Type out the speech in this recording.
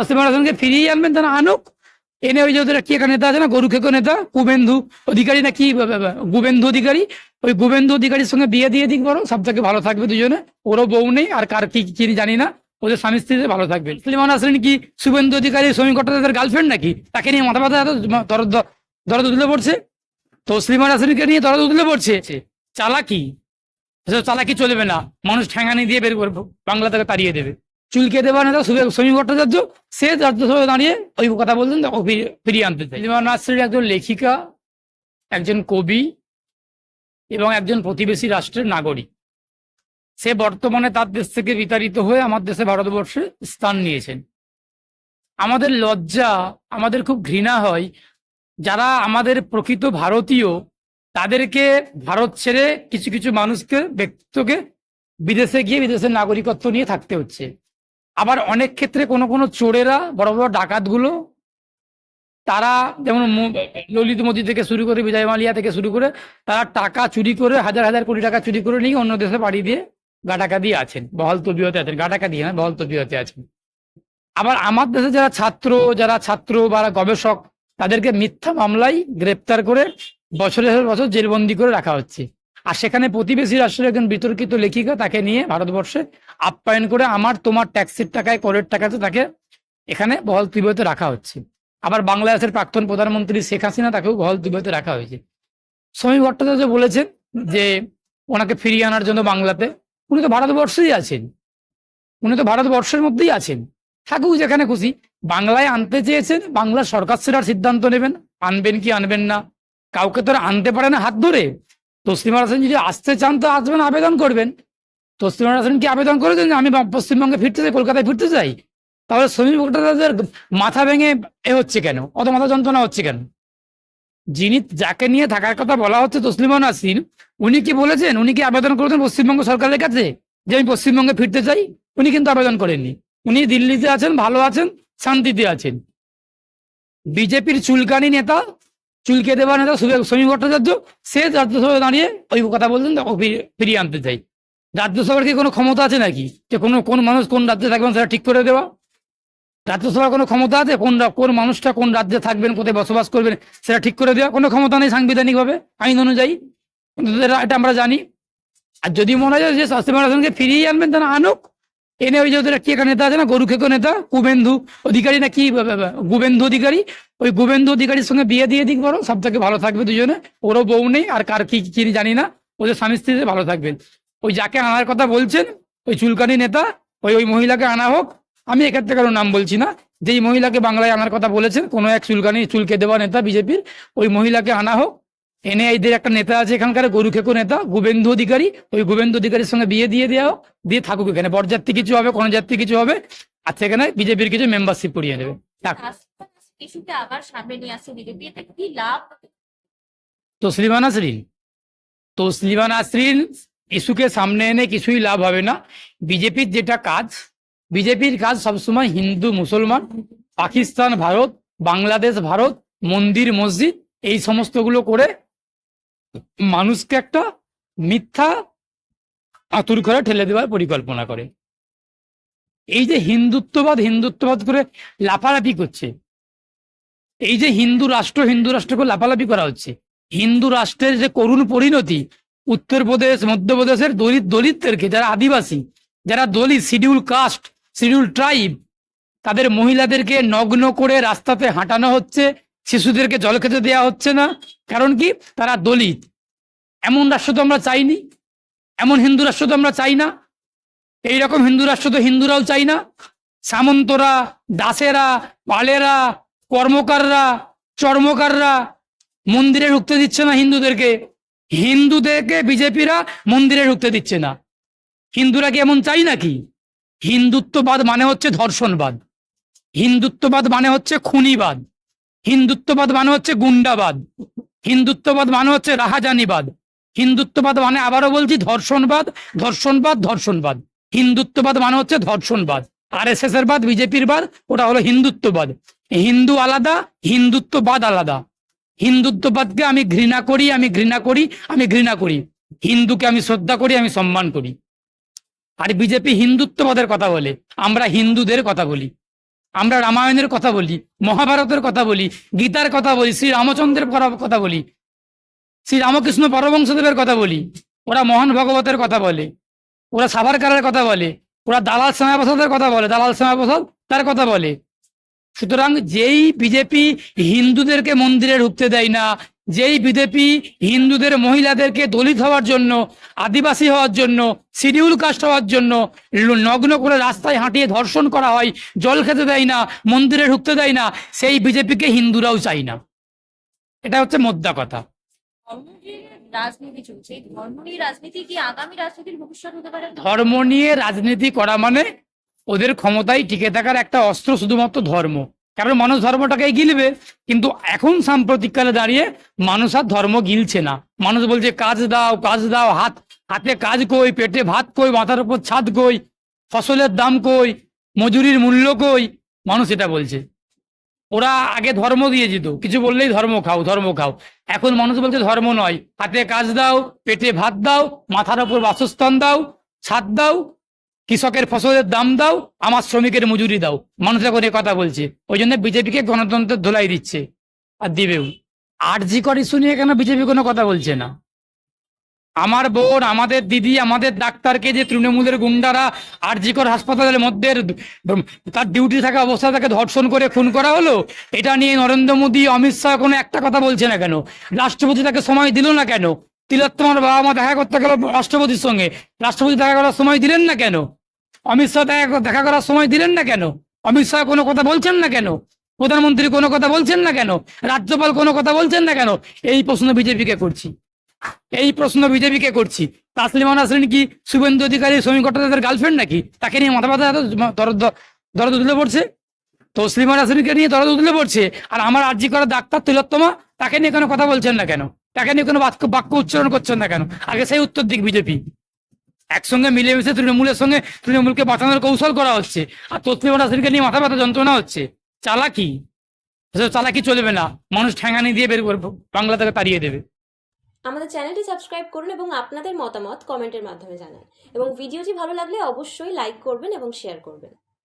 আসিফ হাসানকে ফিরিয়ে আনবেন তারা আনুক। এনে ওই যে ওদের কি একটা নেতা আছে না, গরু খেকো নেতা কুবেন্দু অধিকারী না কি গুবেন্দু অধিকারী, ওই গুবেন্দু অধিকারীর সঙ্গে বিয়ে দিয়ে দিক বড় সব থেকে ভালো থাকবে দুজনে। ওরও বউ নেই, আর কার কি কি জানি না, ওদের স্বামী স্ত্রী ভালো থাকবে। সলিমান আসলেন কি, শুভেন্দু অধিকারী শ্রমিক ভট্টাচার্যের গার্লফ্রেন্ড নাকি? তাকে নিয়ে মাথা ব্যথা এত দরদ দরদ তুলে পড়ছে। তো সলিমান আসলেনকে নিয়ে দরদ তুলে পড়ছে। চালাকি চালাকি চলবে না। মানুষ ঠ্যাঙানি দিয়ে বের করব, বাংলা থেকে তাড়িয়ে দেবে। চুলকে শুভে- সমীর ভট্টাচার্য, সে রাজ্যসভায় দাঁড়িয়ে ওই কথা বলতেন ফিরিয়ে- আনতে চাই লিমা নাসরিন একজন লেখিকা, একজন কবি, এবং একজন প্রতিবেশী রাষ্ট্রের নাগরিক। সে বর্তমানে তার দেশ থেকে বিতাড়িত হয়ে আমার দেশে ভারতবর্ষে স্থান নিয়েছেন। আমাদের লজ্জা, আমাদের খুব ঘৃণা হয়, যারা আমাদের প্রকৃত ভারতীয়, তাদেরকে ভারত ছেড়ে কিছু কিছু মানুষকে, ব্যক্তিত্বকে বিদেশে গিয়ে বিদেশের নাগরিকত্ব নিয়ে থাকতে হচ্ছে। আবার অনেক ক্ষেত্রে কোনো কোনো চোরেরা, বড় বড় ডাকাতগুলো, তারা যেমন ললিত মোদি থেকে শুরু করে বিজয় মালিয়া থেকে শুরু করে, তারা টাকা চুরি করে, হাজার হাজার কোটি টাকা চুরি করে নিয়ে অন্য দেশে পাড়ি দিয়ে গাটাকা দিয়ে আছেন। বহাল তবিয়তে আছেন। গাটাকা দিয়ে না, বহাল তবিয়তে আছেন। আবার আমার দেশে যারা ছাত্র যারা ছাত্র বা গবেষক, তাদেরকে মিথ্যা মামলায় গ্রেপ্তার করে বছরের বছর জেলবন্দি করে রাখা হচ্ছে। আর সেখানে প্রতিবেশী রাষ্ট্রের একজন বিতর্কিত লেখিকা তাকে নিয়ে ভারতবর্ষে আপ্যায়ন করে আমার তোমার ট্যাক্সির টাকায় করের টাকাতে তাকে এখানে বহল তিব্বতে রাখা হচ্ছে। আবার বাংলাদেশের প্রাক্তন প্রধানমন্ত্রী শেখ হাসিনা তাকেও বহল তিব্বতে রাখা হয়েছে। সমী ভট্টাচার্য বলেছেন যে ওনাকে ফিরিয়ে আনার জন্য বাংলাতে উনি তো ভারতবর্ষেই আছেন। উনি তো ভারতবর্ষের মধ্যেই আছেন। থাকুক যেখানে খুশি, বাংলায় আনতে চেয়েছেন, বাংলা সরকার সেরার সিদ্ধান্ত নেবেন। আনবেন কি আনবেন না? কাউকে তো আনতে পারে না হাত ধরে। তসলিমা হাসান যদি আসতে চান তো আসবেন, আবেদন করবেন। তসলিমা হাসান কি আবেদন করেছেন যে আমি পশ্চিমবঙ্গে ফিরতে চাই, কলকাতায় ফিরতে চাই? তাহলে শ্রমিক ভট্টাচার্যের মাথা ভেঙে এ হচ্ছে কেন? অত মাথা যন্ত্রণা হচ্ছে কেন? যিনি যাকে নিয়ে থাকার কথা বলা হচ্ছে তসলিমা নাসিন উনি কি বলেছেন? উনি কি আবেদন করেছেন পশ্চিমবঙ্গ সরকারের কাছে যে আমি পশ্চিমবঙ্গে ফিরতে চাই? উনি কিন্তু আবেদন করেননি। উনি দিল্লিতে আছেন, ভালো আছেন, শান্তিতে আছেন। বিজেপির চুলকানি নেতা চুলকে দেওয়া নেতা সমীর ভট্টাচার্য, সে রাজ্যসভায় দাঁড়িয়ে ওই কথা বলছেন ফিরিয়ে- আনতে চাই। রাজ্যসভার কি কোনো ক্ষমতা আছে নাকি? যে কোনো কোন মানুষ কোন রাজ্যে থাকবেন সেটা ঠিক করে দেওয়া। রাজ্যসভার কোনো ক্ষমতা আছে? কোন কোন মানুষটা কোন রাজ্যে থাকবেন, কোথায় বসবাস করবেন, সেটা ঠিক করে দেওয়া। কোনো ক্ষমতা নেই সাংবিধানিকভাবে, আইন অনুযায়ী। এটা- আমরা জানি। আর যদি মনে হয় যে শাস্তি হাসানকে ফিরিয়ে আনবেন তারা আনুক। এনে ওই যে ওদের কি একটা নেতা আছে না? গরু খেকো নেতা কুবেন্দু অধিকারী না কি গুবেন্দু অধিকারী? ওই গুবেন্দু অধিকারীর সঙ্গে বিয়ে দিয়ে দিক বড় সব থেকে ভালো থাকবে দুজনে। ওরও বউ নেই, আর কার কি কি জানি না। ওদের স্বামী স্ত্রীতে ভালো থাকবেন ওই যাকে আনার কথা বলছেন, ওই চুলকানি নেতা, ওই ওই মহিলাকে আনা হোক, আমি এক্ষেত্রে কারও নাম বলছি না। যেই মহিলাকে বাংলায় আনার কথা বলেছেন, কোনো এক চুলকানি, চুলকে দেওয়া নেতা বিজেপির, ওই মহিলাকে আনা হোক এনে এদের একটা নেতা আছে এখানকার গরু খেকো নেতা গোবেন্দু অধিকারী। ওই গোবেন্দু অধিকারীর সঙ্গে বিয়ে দিয়ে দেওয়া হোক দিয়ে থাকুক এখানে। বরযাত্রী কিছু হবে কোনো যাত্রী কিছু হবে আর সেখানে বিজেপির কিছু মেম্বারশিপ করিয়ে নেবে আবার সামনে নিয়ে আসছে বিজেপি কি লাভ? তসলিমা নাসরিন তসলিমা নাসরিন ইস্যুকে সামনে এনে কিছুই লাভ হবে না। বিজেপির যেটা কাজ বিজেপির কাজ সবসময় হিন্দু মুসলমান পাকিস্তান ভারত বাংলাদেশ ভারত মন্দির মসজিদ এই সমস্তগুলো করে মানুষকে একটা মিথ্যা আতুর করে ঠেলে দেওয়ার পরিকল্পনা করে। এই যে হিন্দুত্ববাদ হিন্দুত্ববাদ করে লাফালাফি করছে, এই যে হিন্দু রাষ্ট্র, হিন্দু রাষ্ট্রকে লাফালাফি করা হচ্ছে, হিন্দু রাষ্ট্রের যে করুণ পরিণতি, উত্তরপ্রদেশ, মধ্যপ্রদেশের দলিত দলিতদেরকে যারা আদিবাসী, যারা দলিত, শিডিউল কাস্ট, শিডিউল ট্রাইব, তাদের মহিলাদেরকে নগ্ন করে রাস্তাতে হাঁটানো হচ্ছে শিশুদেরকে জল খেতে দেওয়া হচ্ছে না। কারণ কি? তারা দলিত। এমন রাষ্ট্র তো আমরা চাইনি। এমন হিন্দু রাষ্ট্র তো আমরা চাই না। এইরকম হিন্দু রাষ্ট্র তো হিন্দুরাও চাই না। সামন্তরা, দাসেরা, পালেরা, কর্মকাররা, চর্মকাররা মন্দিরে ঢুকতে দিচ্ছে না হিন্দুদেরকে। হিন্দুদেরকে বিজেপিরা মন্দিরে ঢুকতে দিচ্ছে না। হিন্দুরা কি এমন চাই নাকি? হিন্দুত্ববাদ মানে হচ্ছে ধর্ষণবাদ। হিন্দুত্ববাদ মানে হচ্ছে খুনিবাদ। হিন্দুত্ববাদ মানে হচ্ছে গুন্ডাবাদ। হিন্দুত্ববাদ মানে হচ্ছে রাহাজানিবাদ। হিন্দুত্ববাদ মানে আবারও বলছি ধর্ষণবাদ ধর্ষণবাদ ধর্ষণবাদ। হিন্দুত্ববাদ মানে হচ্ছে ধর্ষণবাদ। আর এস এস এর বাদ, বিজেপির বাদ, ওটা হলো হিন্দুত্ববাদ। হিন্দু আলাদা, হিন্দুত্ববাদ আলাদা। হিন্দুত্ববাদকে আমি ঘৃণা করি, আমি ঘৃণা করি, আমি ঘৃণা করি। হিন্দুকে আমি শ্রদ্ধা করি, আমি সম্মান করি। আর বিজেপি হিন্দুত্ববাদের কথা বলে, আমরা হিন্দুদের কথা বলি। আমরা রামায়ণের কথা বলি, মহাভারতের কথা বলি, গীতার কথা বলি, শ্রী রামচন্দ্রের কথা- বলি, শ্রী রামকৃষ্ণ পরবংশদেবের কথা বলি, ওরা মহান ভগবতের কথা বলে, ওরা সাভারকারের কথা বলে, ওরা দালাল শ্যামাপ্রসাদের কথা বলে, দালাল শ্যামাপ্রসাদ তার কথা বলে। সুতরাং যেই বিজেপি হিন্দুদেরকে মন্দিরে ঢুকতে দেয় না যেই বিজেপি হিন্দুদের মহিলাদেরকে দলিত হওয়ার জন্য আদিবাসী হওয়ার জন্য শিডিউল কাস্ট হওয়ার জন্য নগ্ন করে রাস্তায় হাঁটিয়ে ধর্ষণ করা হয় জল খেতে দেয় না মন্দিরে ঢুকতে দেয় না সেই বিজেপিকে হিন্দুরাও চাই না। এটা হচ্ছে মোদ্দা কথা। রাজনীতি চলছে। ধর্ম নিয়ে রাজনীতি কি আগামী রাজনীতির ভবিষ্যৎ হতে পারে? ধর্ম নিয়ে রাজনীতি করা মানে ওদের ক্ষমতায় টিকে থাকার একটা অস্ত্র শুধুমাত্র ধর্ম। কারণ মানুষ ধর্মটাকে গিলবে, কিন্তু এখন সাম্প্রতিককালে দাঁড়িয়ে মানুষ আর ধর্ম গিলছে না। মানুষ বলছে, কাজ দাও কাজ দাও, হাত, হাতে কাজ কই, পেটে ভাত কই, মাথার উপর ছাদ কই, ফসলের দাম কই, মজুরির মূল্য কই? মানুষ এটা বলছে। ওরা আগে ধর্ম দিয়ে যেত, কিছু বললেই ধর্ম খাও ধর্ম খাও। এখন মানুষ বলছে ধর্ম নয়। হাতে কাজ দাও, পেটে ভাত দাও, মাথার উপর বাসস্থান দাও, ছাদ দাও কৃষকের ফসলের দাম দাও, আমার শ্রমিকের মজুরি দাও। মানুষ এখন এ কথা বলছে। ওই জন্য বিজেপিকে গণতন্ত্রের ধোলাই দিচ্ছে আর দিবেও। আর জি কর ইস্যু নিয়ে কেন বিজেপি কোনো কথা বলছে না? আমার বোন, আমাদের দিদি, আমাদের ডাক্তারকে যে তৃণমূলের গুন্ডারা আরজিকর হাসপাতালের মধ্যে তার ডিউটি থাকা অবস্থা তাকে ধর্ষণ করে খুন করা হলো, এটা নিয়ে নরেন্দ্র মোদী, অমিত শাহ কোনো একটা কথা বলছে না কেন? রাষ্ট্রপতি তাকে সময় দিল না কেন? তিলোত্তমার বাবা মা দেখা করতে গেল রাষ্ট্রপতির সঙ্গে। রাষ্ট্রপতি দেখা করার সময় দিলেন না কেন? অমিত শাহ দেখা করার সময় দিলেন না কেন? অমিত শাহ কোনো কথা বলছেন না কেন? প্রধানমন্ত্রী কোনো কথা বলছেন না কেন? রাজ্যপাল কোনো কথা বলছেন না কেন? এই প্রশ্ন বিজেপিকে করছি? এই প্রশ্ন বিজেপিকে করছি? তাসলিমা নাসরিন কি শুভেন্দু অধিকারী শ্রমিক তাদের গার্লফ্রেন্ড নাকি? তাকে নিয়ে মাথা ব্যথা এত দরদ দরদ তুলে পড়ছে? তসলিমা নাসরিনকে নিয়ে দরদ তুলে পড়ছে? আর আমার আর্জি করা ডাক্তার তিলোত্তমা, তাকে নিয়ে কোনো কথা বলছেন না কেন? তাকে নিয়ে কোনো বাক্য বাক্য উচ্চারণ করছেন না কেন? আগে সেই উত্তর দিক বিজেপি। একসঙ্গে মিলেমিশে তৃণমূলের সঙ্গে তৃণমূলকে বাঁচানোর কৌশল করা হচ্ছে। আর তসলিমা নাসরিনকে নিয়ে মাথা ব্যথা যন্ত্রণা হচ্ছে। চালাকি? চালাকি চলবে না। মানুষ ঠ্যাঙানি দিয়ে বের করবে বাংলা থেকে তাড়িয়ে দেবে। আমাদের চ্যানেলটি সাবস্ক্রাইব করুন এবং আপনাদের মতামত কমেন্টের মাধ্যমে জানান। এবং ভিডিওটি ভালো লাগলে অবশ্যই লাইক করবেন এবং শেয়ার করবেন।